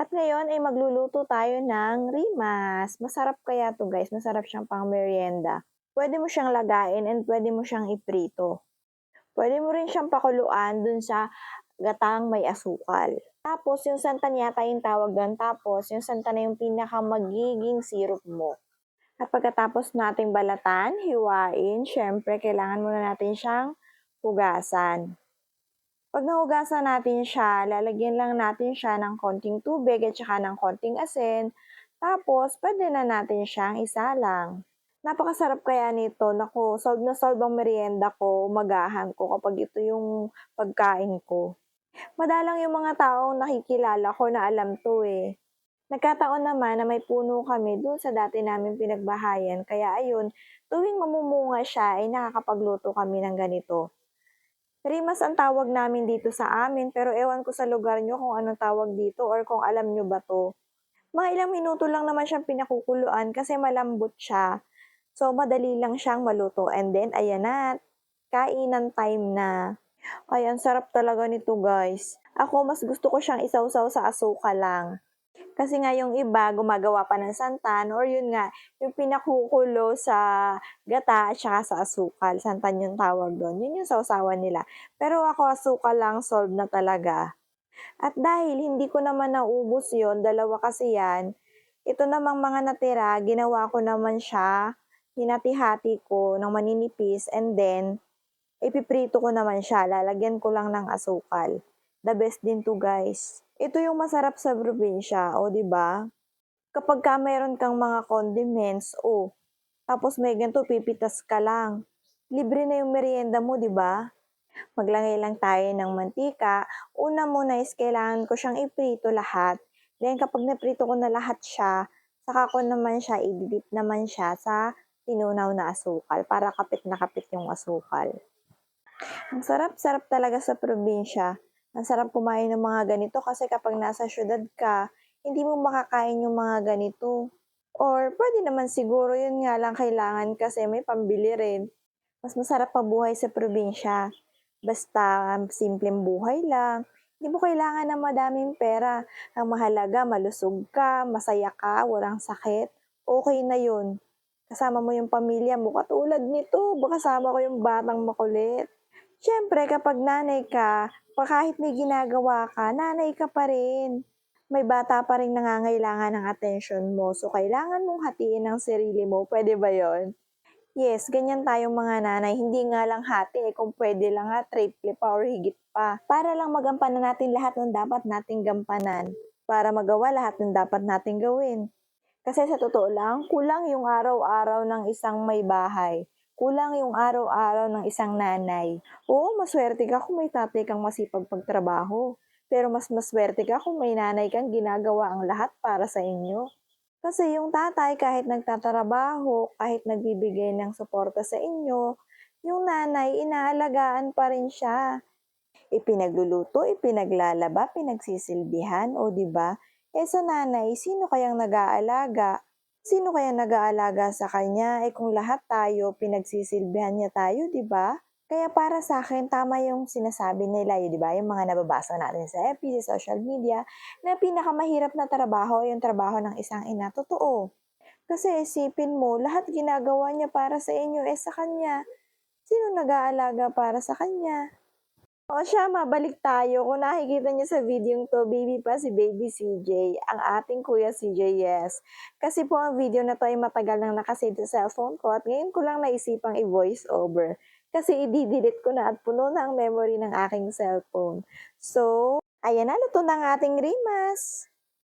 At ngayon ay magluluto tayo ng rimas. Masarap kaya to guys, masarap siyang pang merienda. Pwede mo siyang lagain and pwede mo siyang iprito. Pwede mo rin siyang pakuluan dun sa gatang may asukal. Tapos yung santan yata yung tawag doon. Tapos yung santan na yung pinaka magiging syrup mo. At pagkatapos nating balatan, hiwain, syempre kailangan muna natin siyang hugasan. Pag nahugasan natin siya, lalagyan lang natin siya ng konting tubig at saka ng konting asin. Tapos, pwede na natin siyang isalang. Napakasarap kaya nito. Naku, solve na solve ang merienda ko, umagahan ko kapag ito yung pagkain ko. Madalang yung mga taong nakikilala ko na alam to eh. Nagkataon naman na may puno kami doon sa dati namin pinagbahayan. Kaya ayun, tuwing mamumunga siya ay nakakapagluto kami ng ganito. Rimas ang tawag namin dito sa amin pero ewan ko sa lugar nyo kung anong tawag dito or kung alam nyo ba to. Mga ilang minuto lang naman siyang pinakukuluan kasi malambot siya. So, madali lang siyang maluto. And then, ayan na, kainan time na. Ay, ang sarap talaga nito guys. Ako, mas gusto ko siyang isawsaw sa asuka lang. Kasi nga yung iba, gumagawa pa ng santan or yun nga, yung pinakukulo sa gata at saka sa asukal. Santan yung tawag doon. Yun yung sausawan nila. Pero ako, asukal lang, solve na talaga. At dahil hindi ko naman naubos yon dalawa kasi yan, ito namang mga natira, ginawa ko naman siya, hinati-hati ko ng maninipis, and then, ipiprito ko naman siya. Lalagyan ko lang ng asukal. The best din to guys. Ito yung masarap sa probinsya, o di ba? Kapag ka mayroon kang mga condiments, o, tapos may ganito, pipitas ka lang. Libre na yung merienda mo, di ba? Maglagay lang tayo ng mantika. Una muna is kailangan ko siyang iprito lahat. Then kapag naprito ko na lahat siya, saka ko naman siya, ididip naman siya sa tinunaw na asukal para kapit na kapit yung asukal. Ang sarap-sarap talaga sa probinsya. Ang sarap kumain ng mga ganito kasi kapag nasa syudad ka, hindi mo makakain yung mga ganito. Or pwede naman siguro yun nga lang kailangan kasi may pambili rin. Mas masarap pa buhay sa probinsya. Basta simpleng buhay lang. Hindi mo kailangan ng madaming pera. Ang mahalaga, malusog ka, masaya ka, walang sakit. Okay na yun. Kasama mo yung pamilya mo. Katulad nito, kasama ko yung batang makulit. Siyempre, kapag nanay ka, kahit may ginagawa ka, nanay ka pa rin. May bata pa rin nangangailangan ng attention mo. So, kailangan mong hatiin ang sarili mo. Pwede ba yon? Yes, ganyan tayong mga nanay. Hindi nga lang hati, eh, kung pwede lang nga, triple pa or higit pa. Para lang magampanan natin lahat ng dapat nating gampanan. Para magawa lahat ng dapat nating gawin. Kasi sa totoo lang, kulang yung araw-araw ng isang may bahay. Kulang yung araw-araw ng isang nanay. Oo, maswerte ka kung may tatay kang masipag pagtrabaho. Pero mas maswerte ka kung may nanay kang ginagawa ang lahat para sa inyo. Kasi yung tatay kahit nagtatrabaho, kahit nagbibigay ng suporta sa inyo, yung nanay inaalagaan pa rin siya. Ipinagluluto, ipinaglalaba, pinagsisilbihan, o di ba? Eh sa nanay, sino kayang nag-aalaga? Sino kaya nag-aalaga sa kanya? Eh kung lahat tayo, pinagsisilbihan niya tayo, di ba? Kaya para sa akin, tama yung sinasabi nila, yun, di ba? Yung mga nababasa natin sa FB, sa social media, na pinakamahirap na trabaho yung trabaho ng isang ina. Totoo. Kasi isipin mo, lahat ginagawa niya para sa inyo, eh sa kanya. Sino nag-aalaga para sa kanya? O siya, mabalik tayo. Kung nakikita niyo sa video to, baby pa si baby CJ, ang ating kuya CJ, yes. Kasi po ang video na to ay matagal nang nakasave sa cellphone ko at ngayon ko lang naisipang i-voice over. Kasi i-delete ko na at puno na ang memory ng aking cellphone. So, ayan na, luto na ang ating rimas.